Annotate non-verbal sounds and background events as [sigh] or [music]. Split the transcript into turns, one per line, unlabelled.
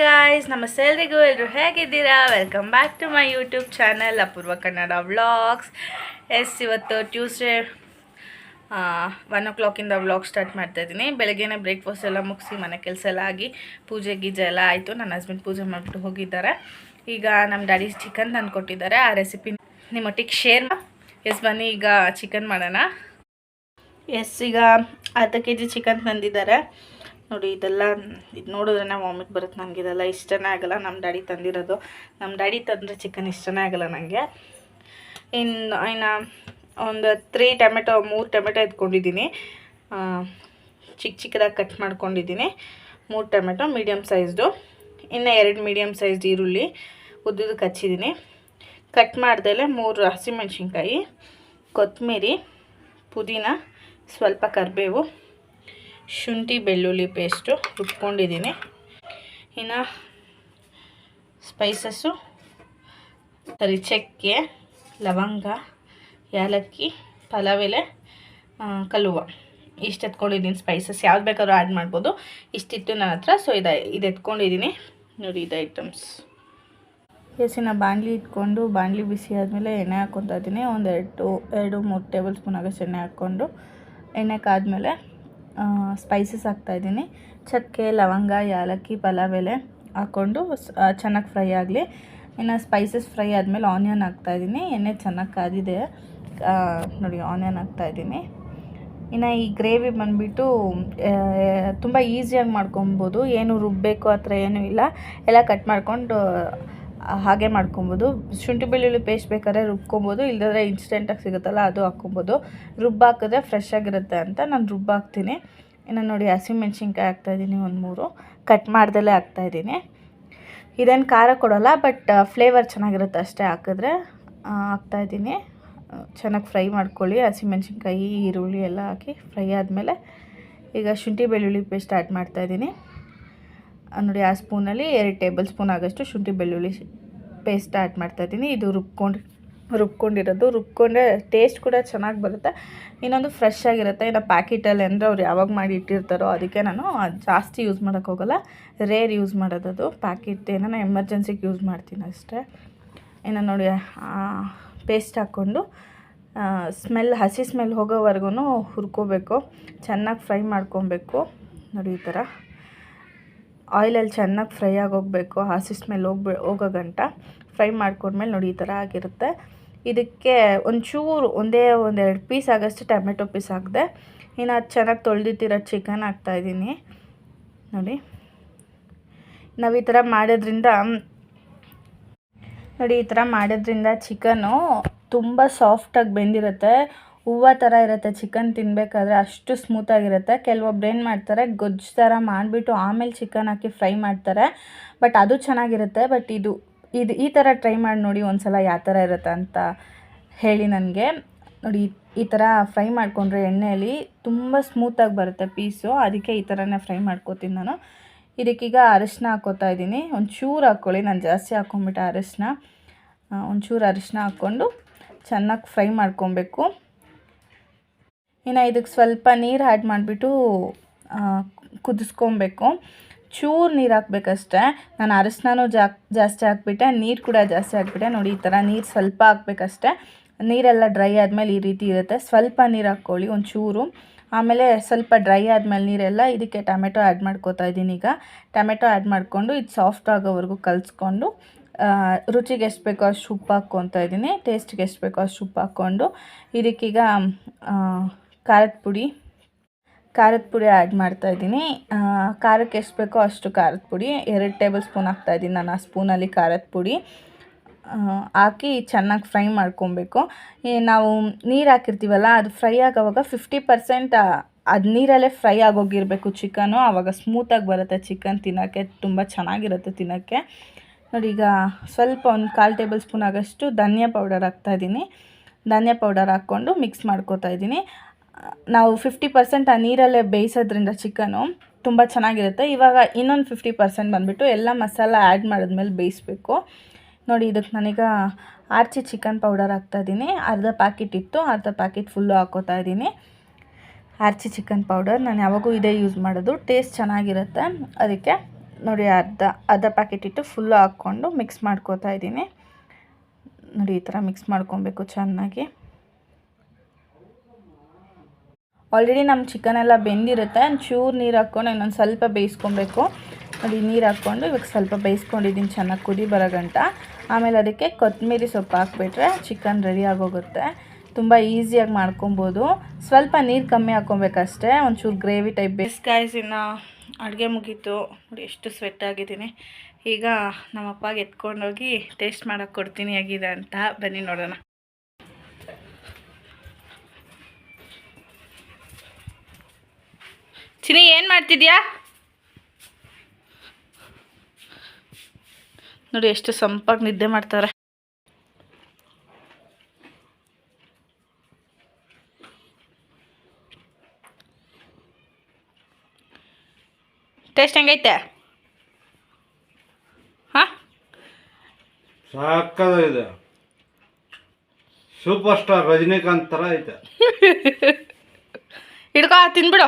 Guys ನಮಸ್ತೆ ಎಲ್ರಿಗೂ ಎಲ್ಲರೂ ಹೇಗಿದ್ದೀರಾ? Welcome back to my YouTube channel Apoorva Kannada vlogs yes ಇವತ್ತು ಟ್ಯೂಸ್ಡೇ ಒನ್ ಓ ಕ್ಲಾಕಿಂದ ವ್ಲಾಗ್ ಸ್ಟಾರ್ಟ್ ಮಾಡ್ತಾಯಿದ್ದೀನಿ ಬೆಳಗ್ಗೆನೇ ಬ್ರೇಕ್ಫಾಸ್ಟ್ ಎಲ್ಲ ಮುಗಿಸಿ ಮನೆ ಕೆಲಸ ಎಲ್ಲ ಆಗಿ ಪೂಜೆ ಗೀಜೆ ಎಲ್ಲ ಆಯಿತು. ನನ್ನ ಹಸ್ಬೆಂಡ್ ಪೂಜೆ ಮಾಡಿಬಿಟ್ಟು ಹೋಗಿದ್ದಾರೆ. ಈಗ ನಮ್ಮ ಡ್ಯಾಡಿ ಚಿಕನ್ ತಂದು ಕೊಟ್ಟಿದ್ದಾರೆ ಆ ರೆಸಿಪಿ ನಿಮ್ಮೊಟ್ಟಿಗೆ ಶೇರ್ ಎಸ್ ಬನ್ನಿ, ಈಗ ಚಿಕನ್ ಮಾಡೋಣ. ಎಸ್ ಈಗ ಅರ್ಧ ಕೆ ಜಿ ಚಿಕನ್ ತಂದಿದ್ದಾರೆ. ನೋಡಿ, ಇದೆಲ್ಲ ಇದು ನೋಡಿದ್ರೆ ವಾಮಿಟ್ ಬರುತ್ತೆ ನನಗೆ. ಇದೆಲ್ಲ ಇಷ್ಟನೇ ಆಗಲ್ಲ. ನಮ್ಮ ಡ್ಯಾಡಿ ತಂದಿರೋದು. ನಮ್ಮ ಡ್ಯಾಡಿ ತಂದರೆ ಚಿಕನ್ ಇಷ್ಟನೇ ಆಗಲ್ಲ ನನಗೆ ಇನ್ನು ಇನ್ನು ಒಂದು ತ್ರೀ ಟೊಮೆಟೊ, ಮೂರು ಟೊಮೆಟೊ ಎತ್ಕೊಂಡಿದ್ದೀನಿ. ಚಿಕ್ಕ ಚಿಕ್ಕದಾಗಿ ಕಟ್ ಮಾಡ್ಕೊಂಡಿದ್ದೀನಿ. ಮೂರು ಟೊಮೆಟೊ ಮೀಡಿಯಮ್ ಸೈಜ್ದು ಇನ್ನು ಎರಡು ಮೀಡಿಯಮ್ ಸೈಜ್ದು ಈರುಳ್ಳಿ ಉದ್ದುದಕ್ಕೆ ಹಚ್ಚಿದ್ದೀನಿ ಕಟ್ ಮಾಡ್ದಲೆ ಮೂರು ಹಸಿಮೆಣ್ಸಿನ್ಕಾಯಿ ಕೊತ್ತಂಬರಿ ಪುದೀನ, ಸ್ವಲ್ಪ ಕರಿಬೇವು. ಶುಂಠಿ, ಬೆಳ್ಳುಳ್ಳಿ ಪೇಸ್ಟು ರುಬ್ಕೊಂಡಿದ್ದೀನಿ ಇನ್ನು ಸ್ಪೈಸಸ್ಸು ಸರಿ ಚಕ್ಕೆ, ಲವಂಗ ಏಲಕ್ಕಿ ಪಲಾವ್ ಎಲೆ ಕಲುವ ಇಷ್ಟು ಎತ್ಕೊಂಡಿದ್ದೀನಿ ಸ್ಪೈಸಸ್ ಯಾವ್ದು ಬೇಕಾದ್ರೂ ಆ್ಯಡ್ ಮಾಡ್ಬೋದು. ಇಷ್ಟಿತ್ತು ನನ್ನ ಹತ್ರ ಸೊ ಇದು ಇದು ಎತ್ಕೊಂಡಿದ್ದೀನಿ. ನೋಡಿ, ಇದು ಐಟಮ್ಸ್ ಎಸಿನ ಬಾಣಲಿ ಇಟ್ಕೊಂಡು, ಬಾಣಲಿ ಬಿಸಿ ಆದಮೇಲೆ ಎಣ್ಣೆ ಹಾಕ್ಕೊತಾ ಇದ್ದೀನಿ. ಒಂದು ಎರಡು ಎರಡು ಮೂರು ಟೇಬಲ್ ಸ್ಪೂನ್ ಆಗಷ್ಟು ಎಣ್ಣೆ ಹಾಕ್ಕೊಂಡು. ಎಣ್ಣೆ ಕಾದ್ಮೇಲೆ ಸ್ಪೈಸಸ್ ಹಾಕ್ತಾಯಿದ್ದೀನಿ ಚಕ್ಕೆ, ಲವಂಗ, ಯಾಲಕ್ಕಿ ಪಲಾವ್ ಎಲೆ ಹಾಕ್ಕೊಂಡು ಚೆನ್ನಾಗಿ ಫ್ರೈ ಆಗಲಿ. ಇನ್ನು ಸ್ಪೈಸಸ್ ಫ್ರೈ ಆದಮೇಲೆ ಆನಿಯನ್ ಹಾಕ್ತಾಯಿದ್ದೀನಿ ಎಣ್ಣೆ ಚೆನ್ನಾಗಿ ಕಾದಿದೆ. ನೋಡಿ ಆನಿಯನ್ ಹಾಕ್ತಾಯಿದ್ದೀನಿ ಇನ್ನು ಈ ಗ್ರೇವಿ ಬಂದುಬಿಟ್ಟು ತುಂಬ ಈಸಿಯಾಗಿ ಮಾಡ್ಕೊಬೋದು. ಏನು ರುಬ್ಬಬೇಕು ಆ ಥರ ಏನೂ ಇಲ್ಲ. ಎಲ್ಲ ಕಟ್ ಮಾಡ್ಕೊಂಡು ಹಾಗೆ ಮಾಡ್ಕೊಬೋದು. ಶುಂಠಿ ಬೆಳ್ಳುಳ್ಳಿ ಪೇಸ್ಟ್ ಬೇಕಾದ್ರೆ ರುಬ್ಕೊಬೋದು. ಇಲ್ಲದ್ರೆ ಇನ್ಸ್ಟೆಂಟಾಗಿ ಸಿಗುತ್ತಲ್ಲ, ಅದು ಹಾಕ್ಕೊಬೋದು. ರುಬ್ಬ ಹಾಕಿದ್ರೆ ಫ್ರೆಶ್ ಆಗಿರುತ್ತೆ ಅಂತ ನಾನು ರುಬ್ಬ ಹಾಕ್ತೀನಿ. ಇನ್ನು ನೋಡಿ ಹಸಿಮೆಣ್ಸಿನ್ಕಾಯಿ ಹಾಕ್ತಾಯಿದ್ದೀನಿ ಒಂದು ಮೂರು. ಕಟ್ ಮಾಡ್ದಲೇ ಹಾಕ್ತಾಯಿದ್ದೀನಿ ಇದೇನು ಖಾರ ಕೊಡೋಲ್ಲ ಬಟ್ ಫ್ಲೇವರ್ ಚೆನ್ನಾಗಿರುತ್ತೆ ಅಷ್ಟೇ ಹಾಕಿದ್ರೆ. ಹಾಕ್ತಾಯಿದ್ದೀನಿ ಚೆನ್ನಾಗಿ ಫ್ರೈ ಮಾಡ್ಕೊಳ್ಳಿ. ಹಸಿಮೆಣ್ಸಿನ್ಕಾಯಿ ಈರುಳ್ಳಿ ಎಲ್ಲ ಹಾಕಿ ಫ್ರೈ ಆದಮೇಲೆ ಈಗ ಶುಂಠಿ ಬೆಳ್ಳುಳ್ಳಿ ಪೇಸ್ಟ್ ಆ್ಯಡ್ ಮಾಡ್ತಾಯಿದ್ದೀನಿ ನೋಡಿ, ಆ ಸ್ಪೂನಲ್ಲಿ ಎರಡು ಟೇಬಲ್ ಸ್ಪೂನ್ ಆಗೋಷ್ಟು ಶುಂಠಿ ಬೆಳ್ಳುಳ್ಳಿ ಪೇಸ್ಟ್ ಆ್ಯಡ್ ಮಾಡ್ತಾಯಿದ್ದೀನಿ ಇದು ರುಬ್ಕೊಂಡು, ರುಬ್ಕೊಂಡಿರೋದು. ರುಬ್ಕೊಂಡ್ರೆ ಟೇಸ್ಟ್ ಕೂಡ ಚೆನ್ನಾಗಿ ಬರುತ್ತೆ. ಇನ್ನೊಂದು ಫ್ರೆಶ್ ಆಗಿರುತ್ತೆ. ಇನ್ನು ಪ್ಯಾಕೆಟಲ್ಲಿ ಅಂದರೆ ಅವ್ರು ಯಾವಾಗ ಮಾಡಿ ಇಟ್ಟಿರ್ತಾರೋ ಅದಕ್ಕೆ ನಾನು ಜಾಸ್ತಿ ಯೂಸ್ ಮಾಡೋಕ್ಕೋಗಲ್ಲ ರೇರ್ ಯೂಸ್ ಮಾಡೋದದು. ಪ್ಯಾಕೆಟ್ ಏನೋ ಎಮರ್ಜೆನ್ಸಿಗೆ ಯೂಸ್ ಮಾಡ್ತೀನಿ ಅಷ್ಟೇ. ಇನ್ನು ನೋಡಿ ಪೇಸ್ಟ್ ಹಾಕ್ಕೊಂಡು ಸ್ಮೆಲ್, ಹಸಿ ಸ್ಮೆಲ್ ಹೋಗೋವರೆಗೂ ಹುರ್ಕೋಬೇಕು. ಚೆನ್ನಾಗಿ ಫ್ರೈ ಮಾಡ್ಕೊಬೇಕು. ನೋಡಿ ಈ ಥರ. ಆಯಿಲಲ್ಲಿ ಚೆನ್ನಾಗಿ ಫ್ರೈ ಆಗೋಗಬೇಕು ಹಸಿ ಮೇಲೆ ಹೋಗ್ಬೇ ಹೋಗೋ ಗಂಟ ಫ್ರೈ ಮಾಡ್ಕೊಂಡ್ಮೇಲೆ ನೋಡಿ ಈ ಥರ ಆಗಿರುತ್ತೆ. ಇದಕ್ಕೆ ಒಂಚೂರು, ಒಂದೇ ಒಂದೆರಡು ಪೀಸ್ ಆಗೋಷ್ಟು ಟೊಮೆಟೊ ಪೀಸ್ ಹಾಕಿದೆ, ಇನ್ನು ಅದು ಚೆನ್ನಾಗಿ ತೊಳೆದಿಟ್ಟಿರೋ ಚಿಕನ್ ಹಾಕ್ತಾಯಿದ್ದೀನಿ ನೋಡಿ. ನಾವು ಈ ಥರ ಮಾಡೋದ್ರಿಂದ, ನೋಡಿ ಈ ಥರ ಮಾಡೋದ್ರಿಂದ ಚಿಕನು ತುಂಬ ಸಾಫ್ಟಾಗಿ ಬೆಂದಿರುತ್ತೆ. ಹೂವು ಥರ ಇರುತ್ತೆ ಚಿಕನ್ ತಿನ್ನಬೇಕಾದ್ರೆ ಅಷ್ಟು ಸ್ಮೂತಾಗಿರುತ್ತೆ ಕೆಲವೊಬ್ರು ಏನು ಮಾಡ್ತಾರೆ, ಗೊಜ್ಜು ಥರ ಮಾಡಿಬಿಟ್ಟು ಆಮೇಲೆ ಚಿಕನ್ ಹಾಕಿ ಫ್ರೈ ಮಾಡ್ತಾರೆ. ಬಟ್ ಅದು ಚೆನ್ನಾಗಿರುತ್ತೆ ಬಟ್ ಇದು ಇದು ಈ ಥರ ಟ್ರೈ ಮಾಡಿ ನೋಡಿ ಒಂದ್ಸಲ ಯಾವ ಥರ ಇರುತ್ತೆ ಅಂತ ಹೇಳಿ ನನಗೆ. ನೋಡಿ, ಈ- ಥರ ಫ್ರೈ ಮಾಡಿಕೊಂಡ್ರೆ ಎಣ್ಣೆಯಲ್ಲಿ ತುಂಬ ಸ್ಮೂತಾಗಿ ಬರುತ್ತೆ ಪೀಸು ಅದಕ್ಕೆ ಈ ಥರನೇ ಫ್ರೈ ಮಾಡ್ಕೋತೀನಿ ನಾನು. ಇದಕ್ಕೀಗ ಅರಿಶಿನ ಹಾಕೋತಾ ಇದ್ದೀನಿ. ಒಂಚೂರು ಹಾಕ್ಕೊಳ್ಳಿ ನಾನು ಜಾಸ್ತಿ ಹಾಕ್ಕೊಂಬಿಟ್ಟೆ ಅರಿಶಿನ ಒಂಚೂರು ಅರಿಶಿನ ಹಾಕ್ಕೊಂಡು ಚೆನ್ನಾಗಿ ಫ್ರೈ ಮಾಡ್ಕೊಬೇಕು. ಇನ್ನು ಇದಕ್ಕೆ ಸ್ವಲ್ಪ ನೀರು ಆ್ಯಡ್ ಮಾಡಿಬಿಟ್ಟು ಕುದಿಸ್ಕೊಬೇಕು. ಚೂರು ನೀರು ಹಾಕ್ಬೇಕಷ್ಟೆ. ನಾನು ಅರಶಿನೂ ಜಾ, ಜಾಸ್ತಿ ಹಾಕ್ಬಿಟ್ಟೆ, ನೀರು ಕೂಡ ಜಾಸ್ತಿ ಹಾಕ್ಬಿಟ್ಟೆ. ನೋಡಿ, ಈ ಥರ ನೀರು ಸ್ವಲ್ಪ ಹಾಕ್ಬೇಕಷ್ಟೆ. ನೀರೆಲ್ಲ ಡ್ರೈ ಆದಮೇಲೆ ಈ ರೀತಿ ಇರುತ್ತೆ. ಸ್ವಲ್ಪ ನೀರು ಹಾಕ್ಕೊಳ್ಳಿ ಚೂರು ಆಮೇಲೆ ಸ್ವಲ್ಪ ಡ್ರೈ ಆದಮೇಲೆ ನೀರೆಲ್ಲ ಇದಕ್ಕೆ ಟೊಮೆಟೊ ಆ್ಯಡ್ ಮಾಡ್ಕೋತಾ ಇದ್ದೀನಿ ಈಗ. ಟೊಮೆಟೊ ಆ್ಯಡ್ ಮಾಡಿಕೊಂಡು ಇದು ಸಾಫ್ಟ್ ಆಗೋವರೆಗೂ ಕಲಿಸ್ಕೊಂಡು ರುಚಿಗೆ ಎಷ್ಟು ಬೇಕೋ ಅಷ್ಟು ಉಪ್ಪು ಹಾಕ್ಕೊತಾ ಇದ್ದೀನಿ. ಟೇಸ್ಟಿಗೆ ಎಷ್ಟು ಬೇಕೋ ಅಷ್ಟು ಉಪ್ಪು ಹಾಕ್ಕೊಂಡು ಇದಕ್ಕೀಗ ಖಾರದ ಪುಡಿ. ಖಾರದ ಪುಡಿ ಆ್ಯಡ್ ಮಾಡ್ತಾಯಿದ್ದೀನಿ ಖಾರಕ್ಕೆ ಎಷ್ಟು ಬೇಕೋ ಅಷ್ಟು ಖಾರದ ಪುಡಿ. ಎರಡು ಟೇಬಲ್ ಸ್ಪೂನ್ ಹಾಕ್ತಾಯಿದ್ದೀನಿ ನಾನು ಆ ಸ್ಪೂನಲ್ಲಿ ಖಾರದ ಪುಡಿ. ಹಾಕಿ ಚೆನ್ನಾಗಿ ಫ್ರೈ ಮಾಡ್ಕೊಬೇಕು. ನಾವು ನೀರು ಹಾಕಿರ್ತೀವಲ್ಲ, ಅದು ಫ್ರೈ ಆಗೋವಾಗ ಫಿಫ್ಟಿ ಪರ್ಸೆಂಟ್ ಅದು ನೀರಲ್ಲೇ ಫ್ರೈ ಆಗೋಗಿರಬೇಕು ಚಿಕನು. ಆವಾಗ ಸ್ಮೂತಾಗಿ ಬರುತ್ತೆ ಚಿಕನ್ ತಿನ್ನೋಕ್ಕೆ. ತುಂಬ ಚೆನ್ನಾಗಿರುತ್ತೆ ತಿನ್ನೋಕ್ಕೆ. ನೋಡಿ, ಈಗ ಸ್ವಲ್ಪ ಒಂದು ಕಾಲು ಟೇಬಲ್ ಸ್ಪೂನ್ ಆಗೋಷ್ಟು ಧನಿಯಾ ಪೌಡರ್ ಹಾಕ್ತಾಯಿದ್ದೀನಿ ಧನಿಯಾ ಪೌಡರ್ ಹಾಕ್ಕೊಂಡು ಮಿಕ್ಸ್ ಮಾಡ್ಕೋತಾ ಇದ್ದೀನಿ. ನಾವು ಫಿಫ್ಟಿ ಪರ್ಸೆಂಟ್ ಆ ನೀರಲ್ಲೇ ಬೇಯಿಸೋದ್ರಿಂದ ಚಿಕನು ತುಂಬ ಚೆನ್ನಾಗಿರುತ್ತೆ. ಇವಾಗ ಇನ್ನೊಂದು ಫಿಫ್ಟಿ ಪರ್ಸೆಂಟ್ ಬಂದುಬಿಟ್ಟು ಎಲ್ಲ ಮಸಾಲ ಆ್ಯಡ್ ಮಾಡಿದ್ಮೇಲೆ ಬೇಯಿಸ್ಬೇಕು. ನೋಡಿ ಇದಕ್ಕೆ ನಾನೀಗ ಆರ್ಚಿ ಚಿಕನ್ ಪೌಡರ್ ಹಾಕ್ತಾಯಿದ್ದೀನಿ ಅರ್ಧ ಪ್ಯಾಕೆಟ್ ಇತ್ತು. ಅರ್ಧ ಪ್ಯಾಕೆಟ್ ಫುಲ್ಲು ಹಾಕೋತಾ ಇದ್ದೀನಿ. ಆರ್ಚಿ ಚಿಕನ್ ಪೌಡರ್ ನಾನು ಯಾವಾಗೂ ಇದೇ ಯೂಸ್ ಮಾಡೋದು. ಟೇಸ್ಟ್ ಚೆನ್ನಾಗಿರುತ್ತೆ. ಅದಕ್ಕೆ ನೋಡಿ, ಅರ್ಧ ಅರ್ಧ ಪ್ಯಾಕೆಟ್ ಇಟ್ಟು ಫುಲ್ಲು ಹಾಕ್ಕೊಂಡು ಮಿಕ್ಸ್ ಮಾಡ್ಕೋತಾ ಇದ್ದೀನಿ. ನೋಡಿ, ಈ ಥರ ಮಿಕ್ಸ್ ಮಾಡ್ಕೊಬೇಕು ಚೆನ್ನಾಗಿ. ಆಲ್ರೆಡಿ ನಮ್ಮ ಚಿಕನ್ ಎಲ್ಲ ಬೆಂದಿರುತ್ತೆ ಚೂರು ನೀರು ಹಾಕ್ಕೊಂಡು ಇನ್ನೊಂದು ಸ್ವಲ್ಪ ಬೇಯಿಸ್ಕೊಬೇಕು. ನೋಡಿ, ನೀರು ಹಾಕ್ಕೊಂಡು ಇವಾಗ ಸ್ವಲ್ಪ ಬೇಯಿಸ್ಕೊಂಡಿದ್ದೀನಿ ಚೆನ್ನಾಗಿ ಕುದಿ ಬರೋ ಗಂಟ. ಆಮೇಲೆ ಅದಕ್ಕೆ ಕೊತ್ತಂಬರಿ ಸೊಪ್ಪು ಹಾಕ್ಬಿಟ್ರೆ ಚಿಕನ್ ರೆಡಿ ಆಗೋಗುತ್ತೆ. ತುಂಬ ಈಸಿಯಾಗಿ ಮಾಡ್ಕೊಬೋದು. ಸ್ವಲ್ಪ ನೀರು ಕಮ್ಮಿ ಹಾಕ್ಕೊಬೇಕಷ್ಟೇ, ಒಂಚೂರು ಗ್ರೇವಿ ಟೈಪ್ ಬೇಸ್ ಇನ್ನು ಅಡುಗೆ ಮುಗೀತು. ನೋಡಿ, ಎಷ್ಟು ಸ್ವೆಟ್ ಆಗಿದ್ದೀನಿ. ಈಗ ನಮ್ಮ ಅಪ್ಪಗೆ ಎತ್ಕೊಂಡೋಗಿ ಟೇಸ್ಟ್ ಮಾಡೋಕ್ಕೆ ಕೊಡ್ತೀನಿ ಆಗಿದೆ ಅಂತ. ಬನ್ನಿ ನೋಡೋಣ. ಚಿನಿ ಏನು ಮಾಡ್ತಿದ್ಯಾ? ನೋಡಿ ಎಷ್ಟು ಸಂಪಾಗಿ ನಿದ್ದೆ ಮಾಡ್ತಾರೆ. ಟೇಸ್ಟ್ ಹೆಂಗೈತೆ? ಹಾಂ?
ಸಾಕಾಗಿದೆ. ಸೂಪರ್ ಸ್ಟಾರ್ ರಜನಿಕಾಂತ್ ಥರ ಐತೆ. [laughs]
ಹಿಡ್ಕೊ ತಿನ್ಬಿಡು.